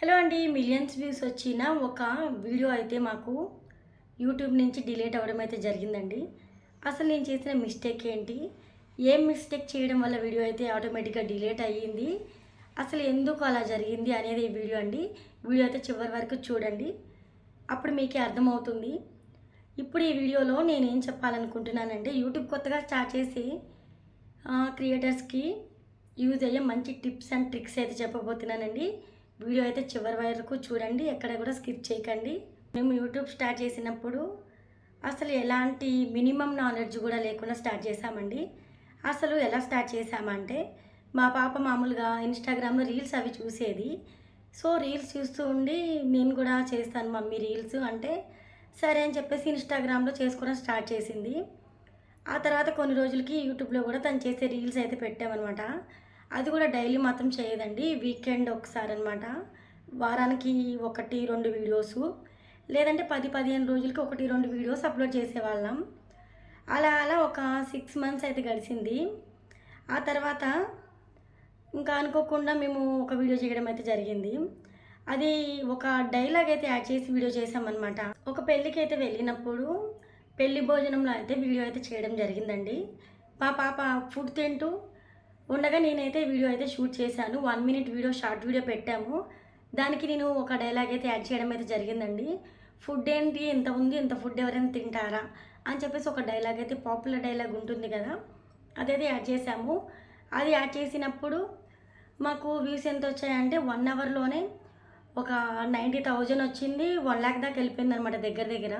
Hello అండి millions views వచ్చిన ఒక వీడియో అయితే మాకు యూట్యూబ్ నుంచి డిలీట్ అవ్వడం అయితే జరిగిందండి. అసలు నేను చేసిన మిస్టేక్ ఏంటి? ఏం మిస్టేక్ చేయడం వల్ల వీడియో అయితే ఆటోమేటిక్గా డిలీట్ అయ్యింది? అసలు ఎందుకు అలా జరిగింది అనేది ఈ వీడియో అండి. వీడియో అయితే చివరి వరకు చూడండి. అప్పుడు మీకే అర్థమవుతుంది. ఇప్పుడు ఈ వీడియోలో నేను ఏం చెప్పాలనుకుంటున్నానంటే యూట్యూబ్ కొత్తగా స్టార్ట్ చేసి క్రియేటర్స్కి యూజ్ అయ్యే మంచి టిప్స్ అండ్ ట్రిక్స్ అయితే చెప్పబోతున్నానండి. వీడియో అయితే చివరి వరకు చూడండి ఎక్కడ కూడా స్కిప్ చేయకండి. మేము యూట్యూబ్ స్టార్ట్ చేసినప్పుడు అసలు ఎలాంటి మినిమం నాలెడ్జ్ కూడా లేకుండా స్టార్ట్ చేశామండి. అసలు ఎలా స్టార్ట్ చేశామంటే మా పాప మామూలుగా ఇన్స్టాగ్రామ్లో రీల్స్ అవి చూసేది. సో రీల్స్ చూస్తూ ఉండి నేను కూడా చేస్తాను మమ్మీ రీల్స్ అంటే సరే అని చెప్పేసి ఇన్స్టాగ్రామ్లో చేసుకోవడం స్టార్ట్ చేసింది. ఆ తర్వాత కొన్ని రోజులకి యూట్యూబ్లో కూడా తను చేసే రీల్స్ అయితే పెట్టామన్నమాట. అది కూడా డైలీ మాత్రం చేయదండి. వీకెండ్ ఒకసారి అనమాట వారానికి ఒకటి రెండు వీడియోస్. లేదంటే పది పదిహేను రోజులకి ఒకటి రెండు వీడియోస్ అప్లోడ్ చేసేవాళ్ళం. అలా అలా ఒక సిక్స్ మంత్స్ అయితే గడిచింది. ఆ తర్వాత ఇంకా అనుకోకుండా మేము ఒక వీడియో చేయడం అయితే జరిగింది. అది ఒక డైలాగ్ అయితే యాడ్ చేసి వీడియో చేసామన్నమాట ఒక పెళ్ళికి అయితే వెళ్ళినప్పుడు పెళ్ళి భోజనంలో అయితే వీడియో అయితే చేయడం జరిగిందండి. మా పాప ఫుడ్ తింటూ ఉండగా నేనైతే వీడియో అయితే షూట్ చేశాను. One minute video short video పెట్టాము. దానికి నేను ఒక డైలాగ్ అయితే యాడ్ చేయడం అయితే జరిగిందండి. ఫుడ్ ఏంటి? ఎంత ఉంది ఇంత ఫుడ్ ఎవరైనా తింటారా? అని చెప్పేసి ఒక డైలాగ్ అయితే పాపులర్ డైలాగ్ ఉంటుంది కదా అదైతే యాడ్ చేసాము అది యాడ్ చేసినప్పుడు మాకు వ్యూస్ ఎంత వచ్చాయంటే వన్ అవర్లోనే ఒక నైంటీ థౌజండ్ వచ్చింది. వన్ ల్యాక్ దాకా వెళ్ళిపోయింది అనమాట దగ్గర దగ్గర.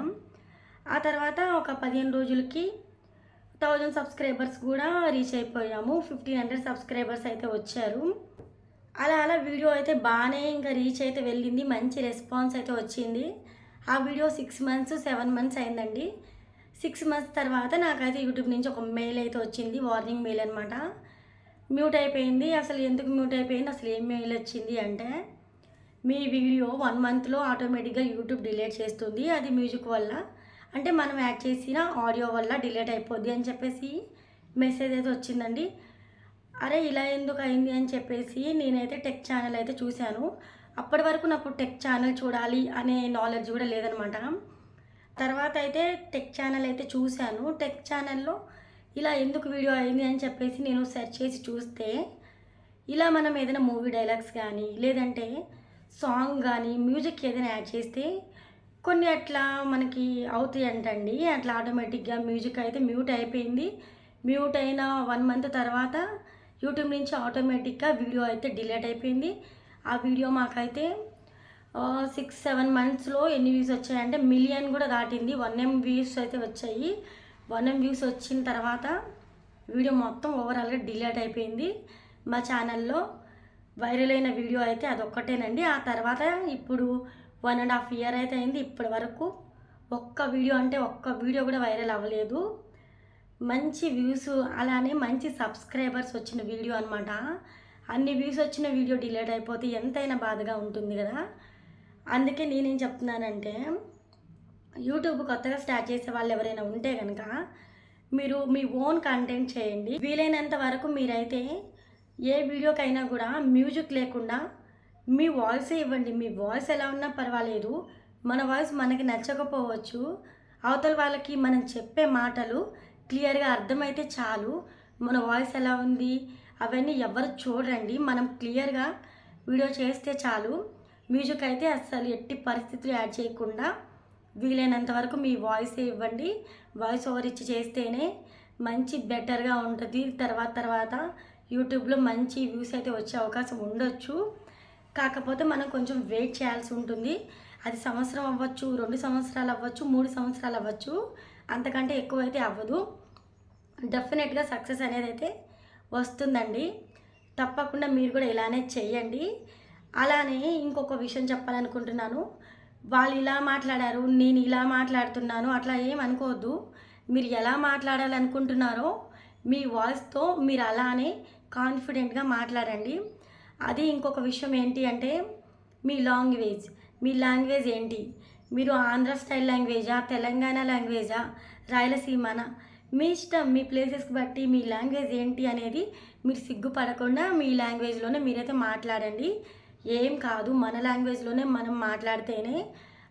ఆ తర్వాత ఒక పదిహేను రోజులకి థౌజండ్ సబ్స్క్రైబర్స్ కూడా రీచ్ అయిపోయాము. ఫిఫ్టీన్ హండ్రెడ్ సబ్స్క్రైబర్స్ అయితే వచ్చారు. అలా అలా వీడియో అయితే బాగానే ఇంకా రీచ్ అయితే వెళ్ళింది. మంచి రెస్పాన్స్ అయితే వచ్చింది. ఆ video six months seven months అయిందండి. సిక్స్ మంత్స్ తర్వాత నాకైతే యూట్యూబ్ నుంచి ఒక మెయిల్ అయితే వచ్చింది. వార్నింగ్ మెయిల్ అనమాట మ్యూట్ అయిపోయింది. అసలు ఎందుకు మ్యూట్ అయిపోయింది? అసలు ఏం మెయిల్ వచ్చింది అంటే మీ వీడియో వన్ మంత్లో ఆటోమేటిక్గా యూట్యూబ్ డిలీట్ చేస్తుంది. అది మ్యూజిక్ వల్ల. అంటే మనం యాడ్ చేసిన ఆడియో వల్ల డిలేట్ అయిపోద్ది అని చెప్పేసి మెసేజ్ అయితే వచ్చిందండి. అరే ఇలా ఎందుకు అయింది అని చెప్పేసి నేనైతే టెక్ ఛానల్ అయితే చూశాను. అప్పటి వరకు నాకు టెక్ ఛానల్ చూడాలి అనే నాలెడ్జ్ కూడా లేదనమాట. తర్వాత అయితే టెక్ ఛానల్ అయితే చూశాను. టెక్ ఛానల్లో ఇలా ఎందుకు వీడియో అయింది అని చెప్పేసి నేను సెర్చ్ చేసి చూస్తే ఇలా మనం ఏదైనా మూవీ డైలాగ్స్ కానీ లేదంటే సాంగ్ కానీ మ్యూజిక్ ఏదైనా యాడ్ చేస్తే కొన్ని అట్లా మనకి అవుతాయి అంటండి అట్లా ఆటోమేటిక్గా మ్యూజిక్ అయితే మ్యూట్ అయిపోయింది. మ్యూట్ అయిన వన్ మంత్ తర్వాత యూట్యూబ్ నుంచి ఆటోమేటిక్గా వీడియో అయితే డిలీట్ అయిపోయింది. ఆ వీడియో మాకైతే సిక్స్ సెవెన్ మంత్స్లో ఎన్ని వ్యూస్ వచ్చాయంటే మిలియన్ కూడా దాటింది. వన్ ఎం వ్యూస్ అయితే వచ్చాయి. వన్ ఎం వ్యూస్ వచ్చిన తర్వాత వీడియో మొత్తం ఓవరాల్గా డిలీట్ అయిపోయింది. మా ఛానల్లో వైరల్ అయిన వీడియో అయితే అదొక్కటేనండి. ఆ తర్వాత ఇప్పుడు వన్ అండ్ హాఫ్ ఇయర్ అయితే అయింది. ఇప్పటి వరకు ఒక్క వీడియో అంటే ఒక్క వీడియో కూడా వైరల్ అవ్వలేదు. మంచి వ్యూస్ అలానే మంచి సబ్స్క్రైబర్స్ వచ్చిన వీడియో అనమాట అన్ని వ్యూస్ వచ్చిన వీడియో డిలేట్ అయిపోతే ఎంతైనా బాధగా ఉంటుంది కదా. అందుకే నేనేం చెప్తున్నానంటే యూట్యూబ్ కొత్తగా స్టార్ట్ చేసే వాళ్ళు ఎవరైనా ఉంటే కనుక మీరు మీ ఓన్ కంటెంట్ చేయండి. వీలైనంత వరకు మీరైతే ఏ వీడియోకైనా కూడా మ్యూజిక్ లేకుండా మీ వాయిస్ ఇవ్వండి. మీ వాయిస్ ఎలా ఉన్నా పర్వాలేదు. మన వాయిస్ మనకి నచ్చకపోవచ్చు. అవతల వాళ్ళకి మనం చెప్పే మాటలు క్లియర్గా అర్థమైతే చాలు. మన వాయిస్ ఎలా ఉంది? అవన్నీ ఎవరు చూడండి. మనం క్లియర్గా వీడియో చేస్తే చాలు. మ్యూజిక్ అయితే అస్సలు ఎట్టి పరిస్థితులు యాడ్ చేయకుండా వీలైనంత వరకు మీ వాయిస్ ఇవ్వండి. వాయిస్ ఓవర్ ఇచ్చి చేస్తేనే మంచి బెటర్గా ఉంటుంది. తర్వాత తర్వాత యూట్యూబ్లో మంచి వ్యూస్ అయితే వచ్చే అవకాశం ఉండొచ్చు. కాకపోతే మనం కొంచెం వెయిట్ చేయాల్సి ఉంటుంది. అది సంవత్సరం అవ్వచ్చు రెండు సంవత్సరాలు అవ్వచ్చు మూడు సంవత్సరాలు అవ్వచ్చు. అంతకంటే ఎక్కువ అయితే అవ్వదు. డెఫినెట్గా సక్సెస్ అనేది అయితే వస్తుందండి. తప్పకుండా మీరు కూడా ఇలానే చేయండి అలానే ఇంకొక విషయం చెప్పాలనుకుంటున్నాను. వాళ్ళు ఇలా మాట్లాడారు నేను ఇలా మాట్లాడుతున్నాను అట్లా ఏం అనుకోవద్దు. మీరు ఎలా మాట్లాడాలనుకుంటున్నారో మీ వాయిస్తో మీరు అలానే కాన్ఫిడెంట్గా మాట్లాడండి. అది ఇంకొక విషయం ఏంటి అంటే మీ లాంగ్వేజ్ మీ లాంగ్వేజ్ ఏంటి? మీరు ఆంధ్ర స్టైల్ లాంగ్వేజా తెలంగాణ లాంగ్వేజా రాయలసీమనా? మీ ఇష్టం మీ ప్లేసెస్కి బట్టి మీ లాంగ్వేజ్ ఏంటి అనేది మీరు సిగ్గుపడకుండా మీ లాంగ్వేజ్లోనే మీరైతే మాట్లాడండి. ఏం కాదు మన లాంగ్వేజ్లోనే మనం మాట్లాడితేనే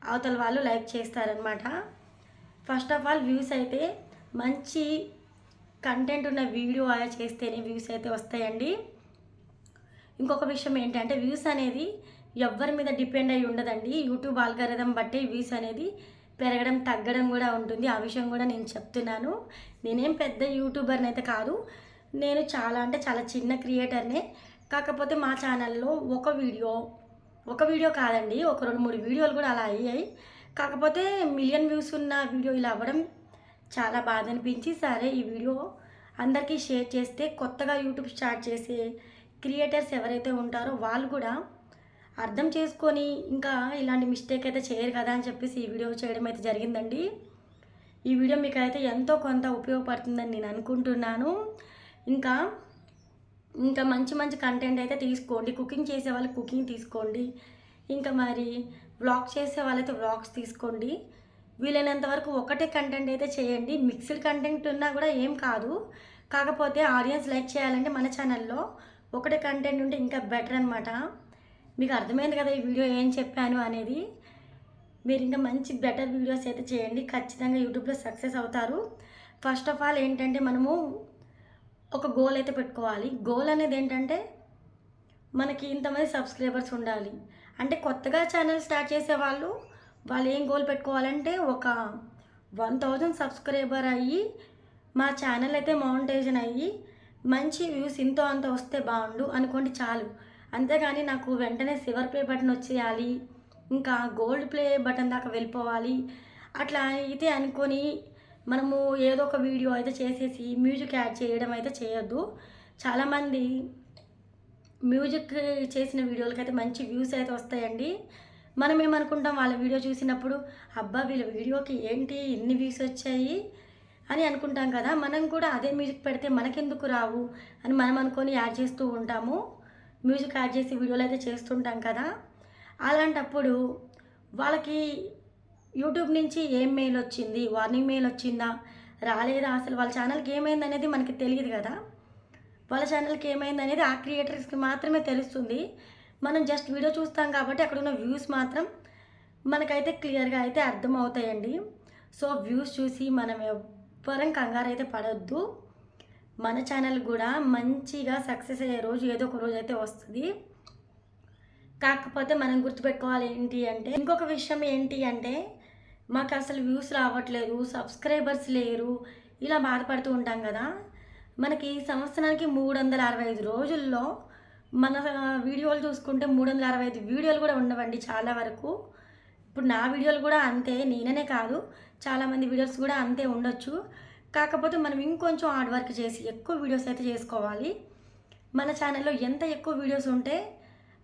అవతల వాళ్ళు లైక్ చేస్తారనమాట. ఫస్ట్ ఆఫ్ ఆల్ వ్యూస్ అయితే మంచి కంటెంట్ ఉన్న వీడియో అలా చేస్తేనే వ్యూస్ అయితే వస్తాయండి. ఇంకొక విషయం ఏంటంటే వ్యూస్ అనేది ఎవ్వరి మీద డిపెండ్ అయి ఉండదండి. యూట్యూబ్ ఆల్గారిథం బట్టి వ్యూస్ అనేది పెరగడం తగ్గడం కూడా ఉంటుంది. ఆ విషయం కూడా నేను చెప్తున్నాను. నేనేం పెద్ద యూట్యూబర్ని అయితే కాదు. నేను చాలా అంటే చాలా చిన్న క్రియేటర్నే కాకపోతే మా ఛానల్లో ఒక వీడియో ఒక వీడియో కాదండి. ఒక రెండు మూడు వీడియోలు కూడా అలా అయ్యాయి. కాకపోతే మిలియన్ వ్యూస్ ఉన్న వీడియో ఇలా అవ్వడం చాలా బాధ అనిపించి సరే ఈ వీడియో అందరికీ షేర్ చేస్తే కొత్తగా యూట్యూబ్ స్టార్ట్ చేసే క్రియేటర్స్ ఎవరైతే ఉంటారో వాళ్ళు కూడా అర్థం చేసుకొని ఇంకా ఇలాంటి మిస్టేక్ అయితే చేయరు కదా అని చెప్పేసి ఈ వీడియో చేయడం అయితే జరిగిందండి. ఈ వీడియో మీకు అయితే ఎంతో కొంత ఉపయోగపడుతుందని నేను అనుకుంటున్నాను. ఇంకా ఇంకా మంచి మంచి కంటెంట్ అయితే తీసుకోండి. కుకింగ్ చేసే వాళ్ళు కుకింగ్ తీసుకోండి. ఇంకా మరి వ్లాగ్ చేసే వాళ్ళైతే వ్లాగ్స్ తీసుకోండి. వీలైనంత వరకు ఒకటే కంటెంట్ అయితే చేయండి. మిక్స్డ్ కంటెంట్ ఉన్నా కూడా ఏం కాదు. కాకపోతే ఆడియన్స్ లైక్ చేయాలంటే మన ఛానల్లో ఒకటే కంటెంట్ ఉంటే ఇంకా బెటర్ అనమాట మీకు అర్థమైంది కదా ఈ వీడియో ఏం చెప్పాను అనేది? మీరు ఇంకా మంచి బెటర్ వీడియోస్ అయితే చేయండి. ఖచ్చితంగా యూట్యూబ్లో సక్సెస్ అవుతారు. ఫస్ట్ ఆఫ్ ఆల్ ఏంటంటే మనము ఒక గోల్ అయితే పెట్టుకోవాలి. గోల్ అనేది ఏంటంటే మనకి ఇంతమంది సబ్స్క్రైబర్స్ ఉండాలి. అంటే కొత్తగా ఛానల్ స్టార్ట్ చేసే వాళ్ళు వాళ్ళు ఏం గోల్ పెట్టుకోవాలంటే ఒక వన్ థౌజండ్ సబ్స్క్రైబర్ అయ్యి మా ఛానల్ అయితే మౌంటేషన్ అయ్యి మంచి వ్యూస్ ఇంతో అంత వస్తే బాగుండు అనుకోండి చాలు. అంతేగాని నాకు వెంటనే సివర్ ప్లే బటన్ వచ్చేయాలి ఇంకా గోల్డ్ ప్లే బటన్ దాకా వెళ్ళిపోవాలి. అట్లా అయితే అనుకొని మనము ఏదో ఒక వీడియో అయితే చేసేసి మ్యూజిక్ యాడ్ చేయడం అయితే చేయొద్దు. చాలామంది మ్యూజిక్ చేసిన వీడియోలకి అయితే మంచి వ్యూస్ అయితే వస్తాయండి. మనం ఏమనుకుంటాం వాళ్ళ వీడియో చూసినప్పుడు అబ్బా వీళ్ళ వీడియోకి ఏంటి ఇన్ని వ్యూస్ వచ్చాయి? అని అనుకుంటాం కదా మనం కూడా అదే మ్యూజిక్ పెడితే మనకెందుకు రావు అని మనం అనుకొని యాడ్ చేస్తూ ఉంటాము. మ్యూజిక్ యాడ్ చేసి వీడియోలు అయితే చేస్తుంటాం కదా. అలాంటప్పుడు వాళ్ళకి యూట్యూబ్ నుంచి ఏం మెయిల్ వచ్చింది వార్నింగ్ మెయిల్ వచ్చిందా రాలేదా? అసలు వాళ్ళ ఛానల్కి ఏమైంది అనేది మనకి తెలియదు కదా. వాళ్ళ ఛానల్కి ఏమైంది అనేది ఆ క్రియేటర్స్కి మాత్రమే తెలుస్తుంది. మనం జస్ట్ వీడియో చూస్తాం కాబట్టి అక్కడ ఉన్న వ్యూస్ మాత్రం మనకైతే క్లియర్గా అయితే అర్థమవుతాయండి. సో వ్యూస్ చూసి మనం ఎవ్వరం కంగారు అయితే పడొద్దు. మన ఛానల్ కూడా మంచిగా సక్సెస్ అయ్యే రోజు ఏదో ఒక రోజు అయితే వస్తుంది. కాకపోతే మనం గుర్తుపెట్టుకోవాలి ఏంటి అంటే ఇంకొక విషయం ఏంటి అంటే మాకు అసలు వ్యూస్ రావట్లేదు సబ్స్క్రైబర్స్ లేరు ఇలా బాధపడుతూ ఉంటాం కదా. మనకి సంవత్సరానికి మూడు వందల అరవై ఐదు రోజుల్లో మన వీడియోలు చూసుకుంటే మూడు వందల అరవై ఐదు వీడియోలు కూడా ఉండవండి చాలా వరకు. ఇప్పుడు నా వీడియోలు కూడా అంతే నేననే కాదు. చాలామంది వీడియోస్ కూడా అంతే ఉండొచ్చు. కాకపోతే మనం ఇంకొంచెం హార్డ్ వర్క్ చేసి ఎక్కువ వీడియోస్ అయితే చేసుకోవాలి. మన ఛానల్లో ఎంత ఎక్కువ వీడియోస్ ఉంటే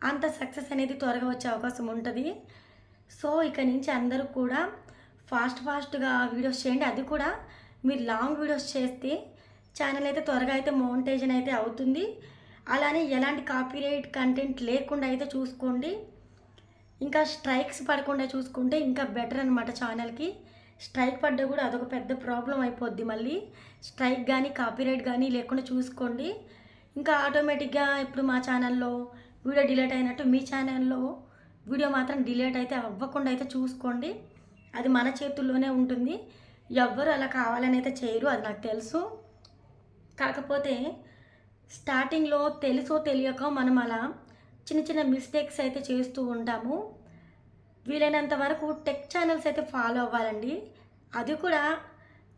అంత సక్సెస్ అనేది త్వరగా వచ్చే అవకాశం ఉంటుంది. సో ఇక నుంచి అందరూ కూడా ఫాస్ట్ ఫాస్ట్గా వీడియోస్ చేయండి. అది కూడా మీరు లాంగ్ వీడియోస్ చేస్తే ఛానల్ అయితే త్వరగా అయితే మౌంటేషన్ అయితే అవుతుంది. అలానే ఎలాంటి కాపీరైట్ కంటెంట్ లేకుండా అయితే చూసుకోండి. ఇంకా స్ట్రైక్స్ పడకుండా చూసుకుంటే ఇంకా బెటర్ అనమాట ఛానల్కి. స్ట్రైక్ పడ్డా కూడా అదొక పెద్ద ప్రాబ్లం అయిపోద్ది మళ్ళీ. స్ట్రైక్ కానీ కాపీరైట్ కానీ లేకుండా చూసుకోండి. ఇంకా ఆటోమేటిక్గా ఇప్పుడు మా ఛానల్లో వీడియో డిలీట్ అయినట్టు మీ ఛానల్లో వీడియో మాత్రం డిలీట్ అయితే అవ్వకుండా అయితే చూసుకోండి. అది మన చేతుల్లోనే ఉంటుంది. ఎవ్వరు అలా కావాలని అయితే చేయరు అది నాకు తెలుసు. కాకపోతే స్టార్టింగ్లో తెలుసో తెలియక మనం అలా చిన్న చిన్న మిస్టేక్స్ అయితే చేస్తూ ఉంటాము. వీలైనంత వరకు టెక్ ఛానల్స్ అయితే ఫాలో అవ్వాలండి. అది కూడా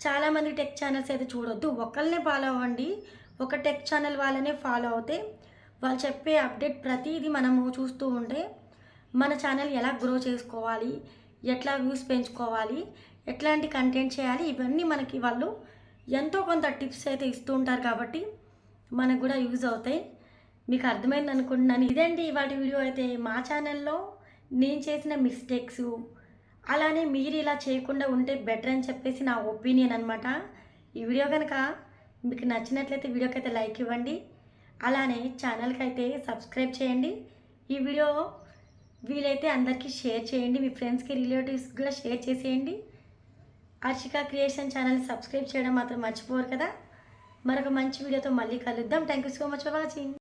చాలామంది టెక్ ఛానల్స్ అయితే చూడొద్దు. ఒకళ్ళనే ఫాలో అవ్వండి. ఒక టెక్ ఛానల్ వాళ్ళనే ఫాలో అవుతే వాళ్ళు చెప్పే అప్డేట్ ప్రతిదీ మనము చూస్తూ ఉంటే మన ఛానల్ ఎలా గ్రో చేసుకోవాలి ఎట్లా వ్యూస్ పెంచుకోవాలి ఎట్లాంటి కంటెంట్ చేయాలి ఇవన్నీ మనకి వాళ్ళు ఎంతో కొంత టిప్స్ అయితే ఇస్తూ ఉంటారు కాబట్టి మనకు కూడా యూజ్ అవుతాయి. మీకు అర్థమైంది అనుకుంటున్నాను ఇదండి ఇవాటి వీడియో అయితే మా ఛానల్లో నేను చేసిన మిస్టేక్స్ అలానే మీరు ఇలా చేయకుండా ఉంటే బెటర్ అని చెప్పేసి నా ఒపీనియన్ అనమాట ఈ వీడియో కనుక మీకు నచ్చినట్లయితే వీడియోకి అయితే లైక్ ఇవ్వండి. అలానే ఛానల్కి అయితే సబ్స్క్రైబ్ చేయండి. ఈ వీడియో వీలైతే అందరికీ షేర్ చేయండి. మీ ఫ్రెండ్స్కి రిలేటివ్స్ కూడా షేర్ చేసేయండి. హర్షిక క్రియేషన్ ఛానల్ని సబ్స్క్రైబ్ చేయడం మాత్రం మర్చిపోరు కదా. మరొక మంచి వీడియోతో మళ్ళీ కలుద్దాం. Thank you so much for watching